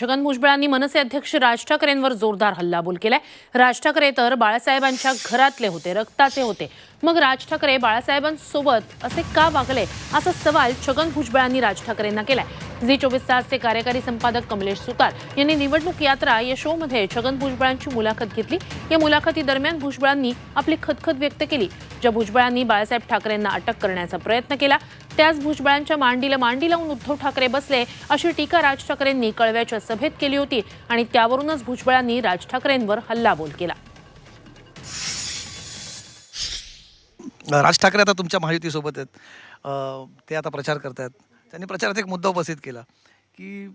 छगन भुजबळांनी मनसे अध्यक्ष राज ठाकरेंवर जोरदार हल्लाबोल केलाय. राज ठाकरे तर बाळासाहेबांच्या घरातले होते रक्ताचे होते. मग राज ठाकरे बाळासाहेबांसोबत असे का वागले? असा सवाल छगन भुजबळांनी राज ठाकरेंना केलाय. झी चोवीस तासचे कार्यकारी संपादक कमलेश सुतार यांनी निवडणूक यात्रा या शोमध्ये छगन भुजबळांची मुलाखत घेतली. या मुलाखतीदरम्यान भुजबळांनी आपली खतखत व्यक्त केली. ज्या भुजबळांनी बाळासाहेब ठाकरेंना अटक करण्याचा प्रयत्न केला त्याच भुजबळांच्या मांडीला मांडी लावून उद्धव ठाकरे बसले अशी टीका राज ठाकरेंनी कळव्याच्या सभेत केली होती आणि त्यावरूनच भुजबळांनी राज ठाकरेंवर हल्लाबोल केला. राज ठाकरे आता तुमच्या महायुतीसोबत आहेत. ते आता प्रचार करत आहेत त्यांनी प्रचारात एक मुद्दा उपस्थित केला की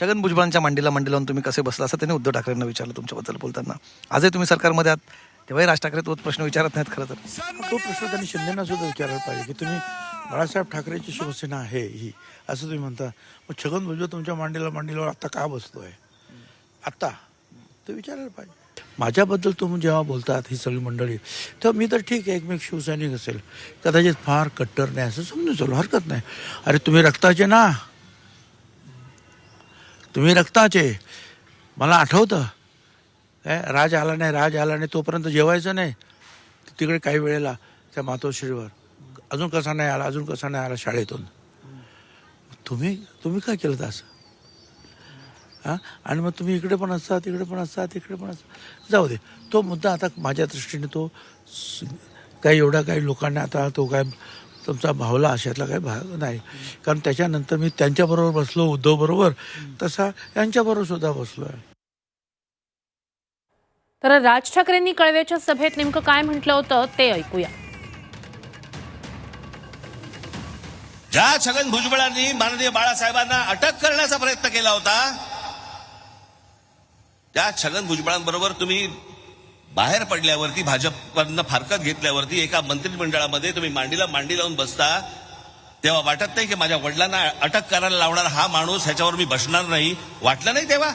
छगन भुजबळांच्या मांडीला मांडी लावून तुम्ही कसे बसला असं त्यांनी उद्धव ठाकरेंना विचारलं तुमच्याबद्दल बोलताना. आजही तुम्ही सरकारमध्ये आहात तेव्हाही राज ठाकरे तो प्रश्न विचारत नाहीत खरं तर. तो प्रश्न त्यांनी शिंदेना सुद्धा विचारायला पाहिजे की तुम्ही बाळासाहेब ठाकरेची शिवसेना आहे ही असं तुम्ही म्हणता. मग छगन भुजबळ तुमच्या मांडीला मांडीला आता का बसतोय? आता. ते विचारायला पाहिजे. माझ्याबद्दल तुम्ही जेव्हा बोलतात ही सगळी मंडळी तेव्हा मी तर ठीक आहे एकमेक शिवसैनिक असेल. कदाचित फार कट्टर नाही असं समजून चालू हरकत नाही. अरे तुम्ही रक्ताचे ना. तुम्ही रक्ताचे. मला आठवतं. काय राज आला नाही राज आला नाही तोपर्यंत जेवायचं नाही. तिकडे काही वेळेला त्या मातोश्रीवर. अजून कसा नाही आला अजून कसा नाही आला शाळेतून. तुम्ही तुम्ही काय केलं असं? हां? आणि मग तुम्ही इकडे पण असता तिकडे पण असता तिकडे पण असता जाऊ दे. तो मुद्दा आता माझ्या दृष्टीने तो काही एवढा काही लोकांना आता तो काय तुमचा भावला अशातला काही भाग नाही. कारण त्याच्यानंतर मी त्यांच्याबरोबर बसलो उद्धव बरोबर. तसा यांच्याबरोबर सुद्धा बसलो आहे. तर राज ठाकरेंनी कळव्याच्या सभेत नेमकं काय म्हटलं होतं ते ऐकूया. ज्या छगन भुजबळांनी माननीय बाळासाहेबांना अटक करण्याचा प्रयत्न केला होता त्या छगन भुजबळांबरोबर तुम्ही बाहेर पडल्यावरती भाजपकडनं फारकत घेतल्यावरती एका मंत्रिमंडळामध्ये तुम्ही मांडीला मांडी लावून बसता तेव्हा वाटत नाही की माझ्या वडिलांना अटक करायला लावणारा हा माणूस ह्याच्यावर मी बसणार नाही. वाटलं नाही तेव्हा?